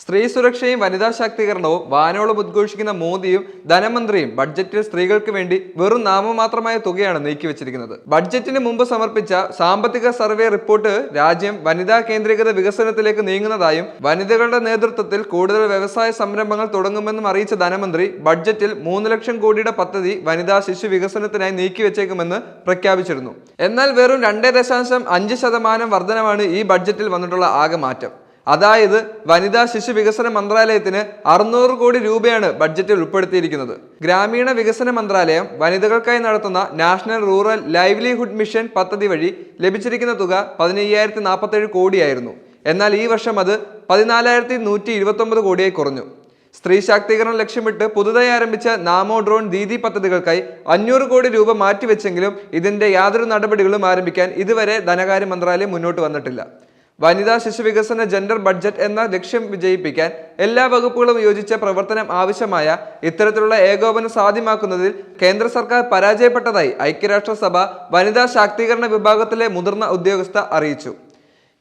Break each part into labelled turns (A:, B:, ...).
A: സ്ത്രീ സുരക്ഷയും വനിതാ ശാക്തീകരണവും വാനോളം ഉദ്ഘോഷിക്കുന്ന മോദിയും ധനമന്ത്രിയും ബഡ്ജറ്റിൽ സ്ത്രീകൾക്ക് വേണ്ടി വെറും നാമമാത്രമായ തുകയാണ് നീക്കിവച്ചിരിക്കുന്നത് ബഡ്ജറ്റിന് മുമ്പ് സമർപ്പിച്ച സാമ്പത്തിക സർവേ റിപ്പോർട്ട് രാജ്യം വനിതാ കേന്ദ്രീകൃത വികസനത്തിലേക്ക് നീങ്ങുന്നതായും വനിതകളുടെ നേതൃത്വത്തിൽ കൂടുതൽ വ്യവസായ സംരംഭങ്ങൾ തുടങ്ങുമെന്നും അറിയിച്ച ധനമന്ത്രി ബഡ്ജറ്റിൽ മൂന്ന് ലക്ഷം കോടിയുടെ പദ്ധതി വനിതാ ശിശു വികസനത്തിനായി നീക്കിവച്ചേക്കുമെന്ന് പ്രഖ്യാപിച്ചിരുന്നു. എന്നാൽ വെറും രണ്ടേ ദശാംശം അഞ്ച് ശതമാനം വർധനമാണ് ഈ ബഡ്ജറ്റിൽ വന്നിട്ടുള്ള ആകെ മാറ്റം. അതായത് വനിതാ ശിശു വികസന മന്ത്രാലയത്തിന് അറുന്നൂറ് കോടി രൂപയാണ് ബഡ്ജറ്റിൽ ഉൾപ്പെടുത്തിയിരിക്കുന്നത്. ഗ്രാമീണ വികസന മന്ത്രാലയം വനിതകൾക്കായി നടത്തുന്ന നാഷണൽ റൂറൽ ലൈവ്ലിഹുഡ് മിഷൻ പദ്ധതി വഴി ലഭിച്ചിരിക്കുന്ന തുക പതിനയ്യായിരത്തി നാൽപ്പത്തേഴ് കോടിയായിരുന്നു. എന്നാൽ ഈ വർഷം അത് പതിനാലായിരത്തി നൂറ്റി ഇരുപത്തൊമ്പത് കോടിയായി കുറഞ്ഞു. സ്ത്രീ ശാക്തീകരണം ലക്ഷ്യമിട്ട് പുതുതായി ആരംഭിച്ച നാമോ ഡ്രോൺ ദീദി പദ്ധതികൾക്കായി അഞ്ഞൂറ് കോടി രൂപ മാറ്റിവെച്ചെങ്കിലും ഇതിന്റെ യാതൊരു നടപടികളും ആരംഭിക്കാൻ ഇതുവരെ ധനകാര്യ മന്ത്രാലയം മുന്നോട്ട് വന്നിട്ടില്ല. വനിതാ ശിശു വികസന ജെൻഡർ ബഡ്ജറ്റ് എന്ന ലക്ഷ്യം വിജയിപ്പിക്കാൻ എല്ലാ വകുപ്പുകളും യോജിച്ച പ്രവർത്തനം ആവശ്യമായ ഇത്തരത്തിലുള്ള ഏകോപനം സാധ്യമാക്കുന്നതിൽ കേന്ദ്ര സർക്കാർ പരാജയപ്പെട്ടതായി ഐക്യരാഷ്ട്രസഭ വനിതാ ശാക്തീകരണ വിഭാഗത്തിലെ മുതിർന്ന ഉദ്യോഗസ്ഥ അറിയിച്ചു.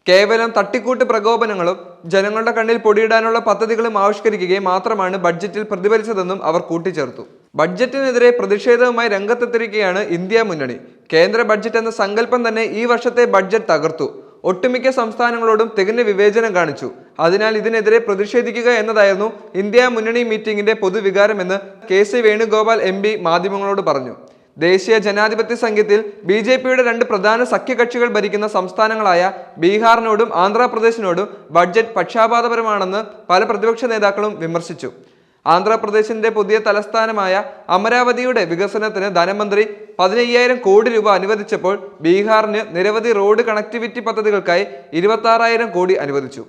A: കേവലം തട്ടിക്കൂട്ട് പ്രകോപനങ്ങളും ജനങ്ങളുടെ കണ്ണിൽ പൊടിയിടാനുള്ള പദ്ധതികളും ആവിഷ്കരിക്കുകയും മാത്രമാണ് ബഡ്ജറ്റിൽ പ്രതിഫലിച്ചതെന്നും അവർ കൂട്ടിച്ചേർത്തു. ബഡ്ജറ്റിനെതിരെ പ്രതിഷേധവുമായി രംഗത്തെത്തിരിക്കുകയാണ് ഇന്ത്യ മുന്നണി. കേന്ദ്ര ബഡ്ജറ്റ് എന്ന സങ്കല്പം തന്നെ ഈ വർഷത്തെ ബഡ്ജറ്റ് തകർത്തു. ഒട്ടുമിക്ക സംസ്ഥാനങ്ങളോടും തികഞ്ഞ വിവേചനം കാണിച്ചു. അതിനാൽ ഇതിനെതിരെ പ്രതിഷേധിക്കുക എന്നതായിരുന്നു ഇന്ത്യ മുന്നണി മീറ്റിംഗിന്റെ പൊതുവികാരമെന്ന് K C Venugopal M P മാധ്യമങ്ങളോട് പറഞ്ഞു. ദേശീയ ജനാധിപത്യ സംഘത്തിൽ ബി ജെ പിയുടെ രണ്ട് പ്രധാന സഖ്യകക്ഷികൾ ഭരിക്കുന്ന സംസ്ഥാനങ്ങളായ ബീഹാറിനോടും ആന്ധ്രാപ്രദേശിനോടും ബഡ്ജറ്റ് പക്ഷാപാതപരമാണെന്ന് പല പ്രതിപക്ഷ നേതാക്കളും വിമർശിച്ചു. ആന്ധ്രാപ്രദേശിന്റെ പുതിയ തലസ്ഥാനമായ അമരാവതിയുടെ വികസനത്തിന് ധനമന്ത്രി പതിനയ്യായിരം കോടി രൂപ അനുവദിച്ചപ്പോൾ ബീഹാറിന് നിരവധി റോഡ് കണക്ടിവിറ്റി പദ്ധതികൾക്കായി ഇരുപത്തി കോടി അനുവദിച്ചു.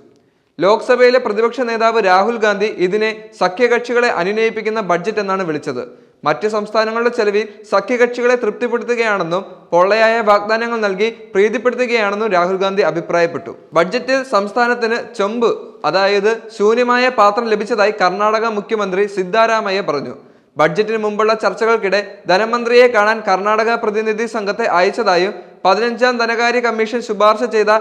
A: ലോക്സഭയിലെ പ്രതിപക്ഷ നേതാവ് രാഹുൽ ഗാന്ധി ഇതിനെ സഖ്യകക്ഷികളെ അനുനയിപ്പിക്കുന്ന ബഡ്ജറ്റ് എന്നാണ് വിളിച്ചത്. മറ്റ് സംസ്ഥാനങ്ങളുടെ ചെലവിൽ സഖ്യകക്ഷികളെ തൃപ്തിപ്പെടുത്തുകയാണെന്നും പൊള്ളയായ വാഗ്ദാനങ്ങൾ നൽകി പ്രീതിപ്പെടുത്തുകയാണെന്നും രാഹുൽ ഗാന്ധി അഭിപ്രായപ്പെട്ടു. ബഡ്ജറ്റിൽ സംസ്ഥാനത്തിന് ചൊമ്പ് അതായത് ശൂന്യമായ പാത്രം ലഭിച്ചതായി കർണാടക മുഖ്യമന്ത്രി സിദ്ധാരാമയ്യ പറഞ്ഞു. ബഡ്ജറ്റിന് മുമ്പുള്ള ചർച്ചകൾക്കിടെ ധനമന്ത്രിയെ കാണാൻ കർണാടക പ്രതിനിധി സംഘത്തെ അയച്ചതായും പതിനഞ്ചാം ധനകാര്യ കമ്മീഷൻ ശുപാർശ ചെയ്ത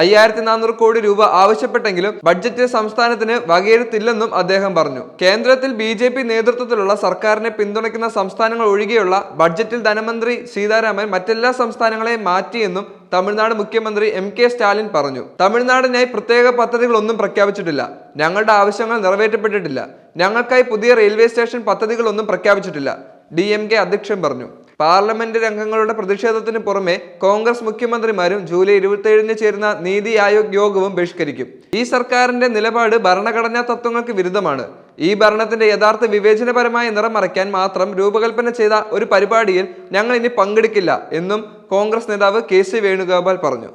A: അയ്യായിരത്തി നാനൂറ് കോടി രൂപ ആവശ്യപ്പെട്ടെങ്കിലും ബഡ്ജറ്റ് സംസ്ഥാനത്തിന് വകയിരുത്തില്ലെന്നും അദ്ദേഹം പറഞ്ഞു. കേന്ദ്രത്തിൽ ബി ജെ പി നേതൃത്വത്തിലുള്ള സർക്കാരിനെ പിന്തുണയ്ക്കുന്ന സംസ്ഥാനങ്ങൾ ഒഴികെയുള്ള ബഡ്ജറ്റിൽ ധനമന്ത്രി സീതാരാമൻ മറ്റെല്ലാ സംസ്ഥാനങ്ങളെയും മാറ്റിയെന്നും തമിഴ്നാട് മുഖ്യമന്ത്രി എം കെ സ്റ്റാലിൻ പറഞ്ഞു. തമിഴ്നാടിനായി പ്രത്യേക പദ്ധതികളൊന്നും പ്രഖ്യാപിച്ചിട്ടില്ല. ഞങ്ങളുടെ ആവശ്യങ്ങൾ നിറവേറ്റപ്പെട്ടിട്ടില്ല. ഞങ്ങൾക്കായി പുതിയ റെയിൽവേ സ്റ്റേഷൻ പദ്ധതികളൊന്നും പ്രഖ്യാപിച്ചിട്ടില്ല. ഡി എം കെ അധ്യക്ഷൻ പറഞ്ഞു. പാർലമെന്റ് അംഗങ്ങളുടെ പ്രതിഷേധത്തിന് പുറമെ കോൺഗ്രസ് മുഖ്യമന്ത്രിമാരും ജൂലൈ ഇരുപത്തിയേഴിന് ചേരുന്ന നീതി ആയോഗ് യോഗവും ബഹിഷ്കരിക്കും. ഈ സർക്കാരിന്റെ നിലപാട് ഭരണഘടനാ തത്വങ്ങൾക്ക് വിരുദ്ധമാണ്. ഈ ഭരണത്തിന്റെ യഥാർത്ഥ വിവേചനപരമായ നിറം മറയ്ക്കാൻ മാത്രം രൂപകൽപ്പന ചെയ്ത ഒരു പരിപാടിയിൽ ഞങ്ങൾ ഇനി പങ്കെടുക്കില്ല എന്നും കോൺഗ്രസ് നേതാവ് കെ സി വേണുഗോപാൽ പറഞ്ഞു.